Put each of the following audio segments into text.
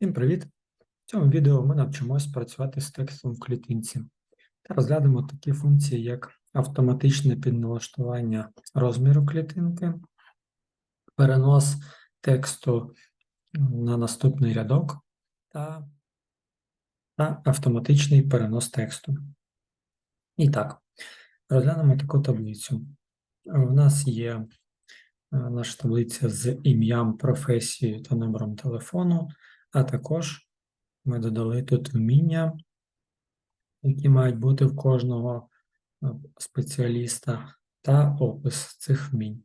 Всім привіт! В цьому відео ми навчимось працювати з текстом в клітинці та розглянемо такі функції, як автоматичне підналаштування розміру клітинки, перенос тексту на наступний рядок та, та автоматичний перенос тексту. І так, розглянемо таку таблицю. У нас є е, наша таблиця з ім'ям, професією та номером телефону, а також ми додали тут вміння, які мають бути в кожного е, спеціаліста, та опис цих вмінь.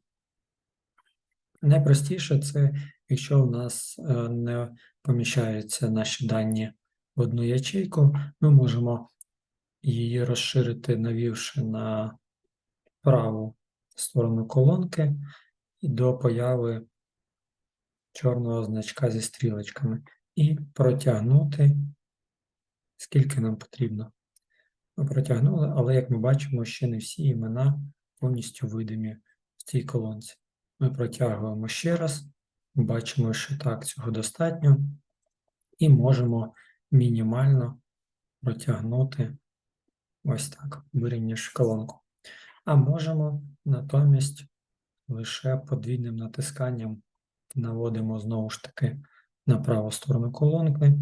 Найпростіше це, якщо у нас е, не поміщаються наші дані в одну ячейку, ми можемо її розширити, навівши на праву сторону колонки і до появи чорного значка зі стрілочками і протягнути, скільки нам потрібно. Ми протягнули, але, як ми бачимо, ще не всі імена повністю видимі в цій колонці. Ми протягуємо ще раз, бачимо, що так, цього достатньо, і можемо мінімально протягнути ось так, вирівнявши колонку. А можемо натомість лише подвійним натисканням наводимо знову ж таки на праву сторону колонки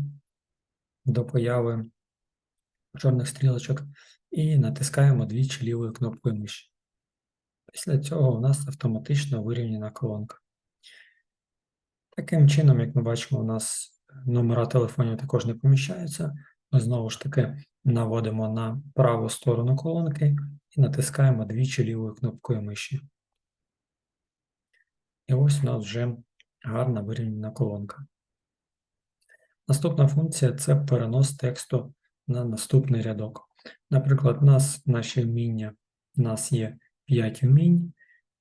до появи чорних стрілочок і натискаємо двічі лівою кнопкою миші. Після цього у нас автоматично вирівняна колонка. Таким чином, як ми бачимо, у нас номера телефонів також не поміщаються. Ми знову ж таки наводимо на праву сторону колонки і натискаємо двічі лівою кнопкою миші. І ось у нас вже гарна вирівняна колонка. Наступна функція це перенос тексту на наступний рядок. Наприклад, у нас наші вміння, у нас є 5 вмінь,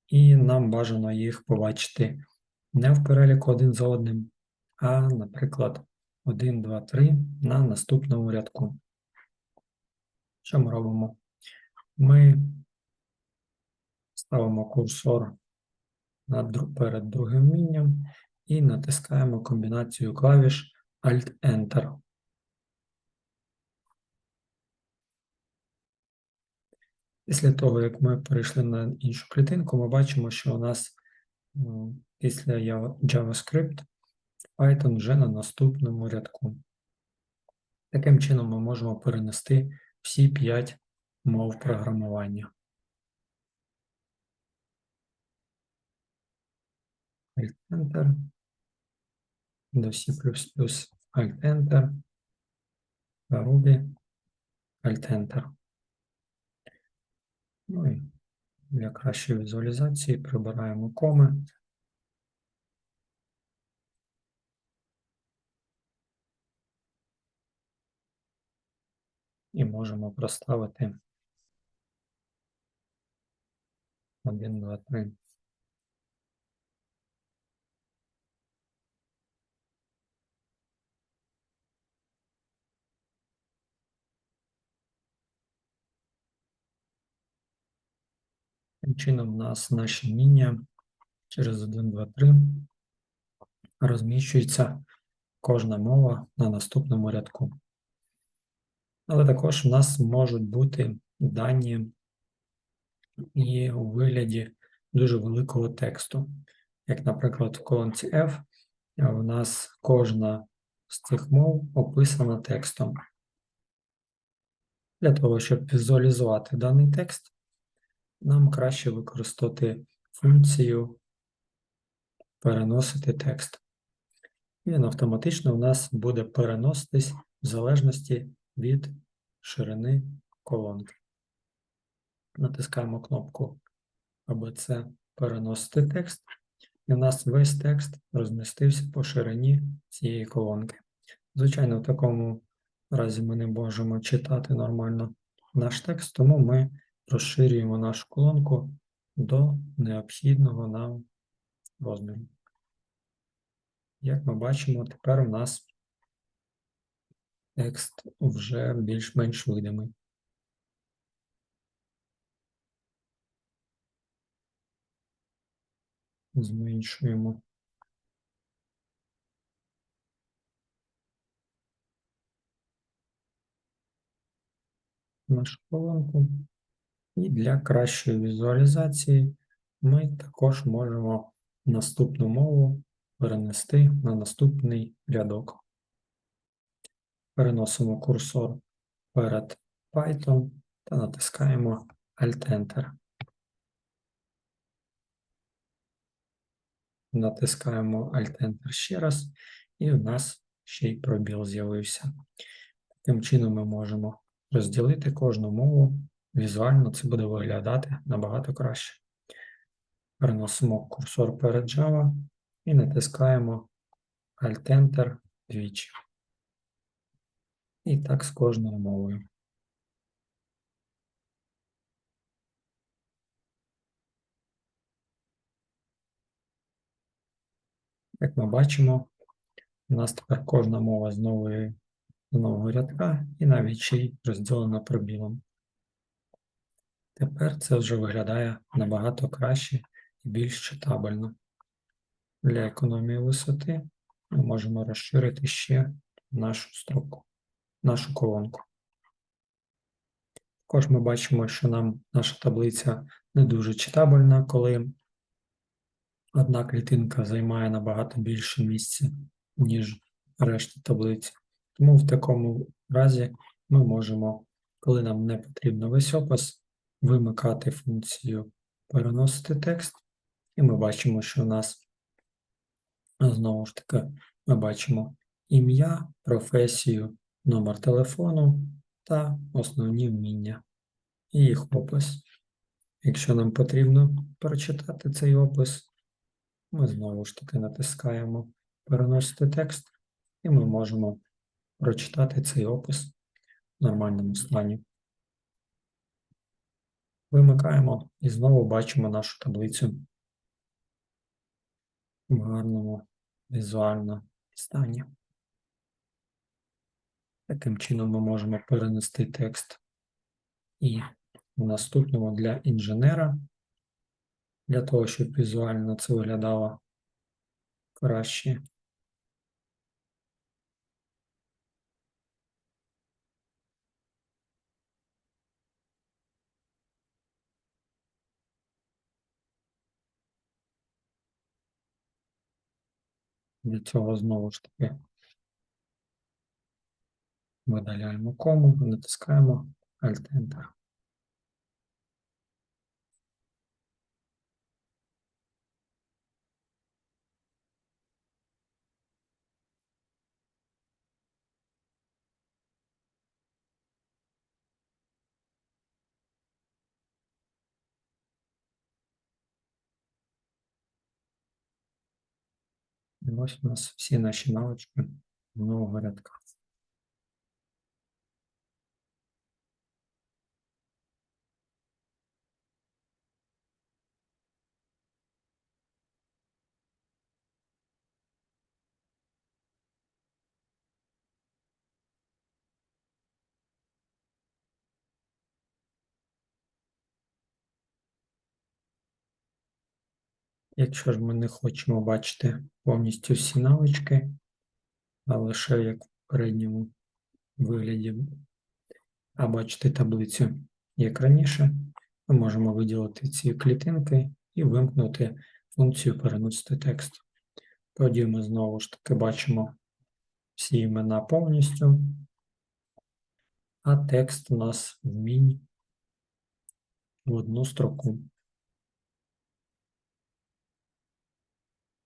і нам бажано їх побачити не в переліку один за одним, а, наприклад, 1, 2, 3 на наступному рядку. Що ми робимо? Ми ставимо курсор перед другим вмінням і натискаємо комбінацію клавіш Alt-Enter. Після того, як ми перейшли на іншу клітинку, ми бачимо, що у нас після JavaScript Python вже на наступному рядку. Таким чином ми можемо перенести всі 5 мов програмування. Alt-Enter, до C++ Alt-Enter, Ruby Alt-Enter. Ну і для кращої візуалізації прибираємо коми. І можемо проставити 1, 2, 3. Чином, у нас наші вміння через 1, 2, 3 розміщується кожна мова на наступному рядку. Але також в нас можуть бути дані і у вигляді дуже великого тексту. Як, наприклад, в колонці F у нас кожна з цих мов описана текстом. Для того, щоб візуалізувати даний текст, нам краще використати функцію переносити текст. І він автоматично у нас буде переноситись в залежності від ширини колонки. Натискаємо кнопку ABC переносити текст, і у нас весь текст розмістився по ширині цієї колонки. Звичайно, в такому разі ми не можемо читати нормально наш текст, тому ми розширюємо нашу колонку до необхідного нам розміру. Як ми бачимо, тепер у нас текст вже більш-менш видимий. Зменшуємо. Нашу колонку. І для кращої візуалізації ми також можемо наступну мову перенести на наступний рядок. Переносимо курсор перед Python та натискаємо Alt-Enter. Натискаємо Alt-Enter ще раз, і у нас ще й пробіл з'явився. Таким чином ми можемо розділити кожну мову. Візуально це буде виглядати набагато краще. Переносимо курсор перед Java і натискаємо Alt-Enter двічі. І так з кожною мовою. Як ми бачимо, у нас тепер кожна мова з з нового рядка і навіть ще й розділена пробілом. Тепер це вже виглядає набагато краще і більш читабельно. Для економії висоти ми можемо розширити ще нашу строку, нашу колонку. Також ми бачимо, що нам наша таблиця не дуже читабельна, коли одна клітинка займає набагато більше місця, ніж решта таблиці. Тому в такому разі ми можемо, коли нам не потрібно весь опис, вимикати функцію переносити текст, і ми бачимо, що у нас знову ж таки ми бачимо ім'я, професію, номер телефону та основні вміння і їх опис. Якщо нам потрібно прочитати цей опис, ми знову ж таки натискаємо переносити текст, і ми можемо прочитати цей опис в нормальному стані. Вимикаємо і знову бачимо нашу таблицю в гарному візуальному стані. Таким чином ми можемо перенести текст і в наступному для інженера, для того, щоб візуально це виглядало краще. Для цього знову ж таки видаляємо кому, натискаємо Alt-Enter. Ось у нас всі наші навички нового рядка. Якщо ж ми не хочемо бачити повністю всі навички, а лише як в передньому вигляді, а бачити таблицю як раніше, ми можемо виділити ці клітинки і вимкнути функцію переносити текст. Тоді ми знову ж таки бачимо всі імена повністю, а текст у нас вмінь в одну строку.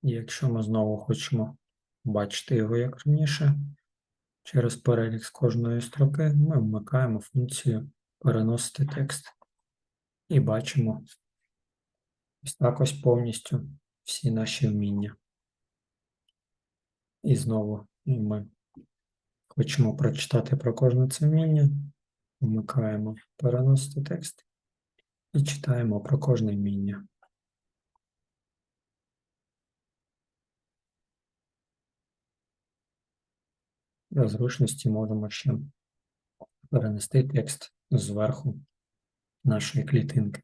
І якщо ми знову хочемо бачити його як раніше, через перелік з кожної строки ми вмикаємо функцію переносити текст і бачимо ось так ось повністю всі наші вміння. І знову ми хочемо прочитати про кожне це вміння, вмикаємо переносити текст і читаємо про кожне вміння. Зручності можемо ще перенести текст зверху нашої клітинки.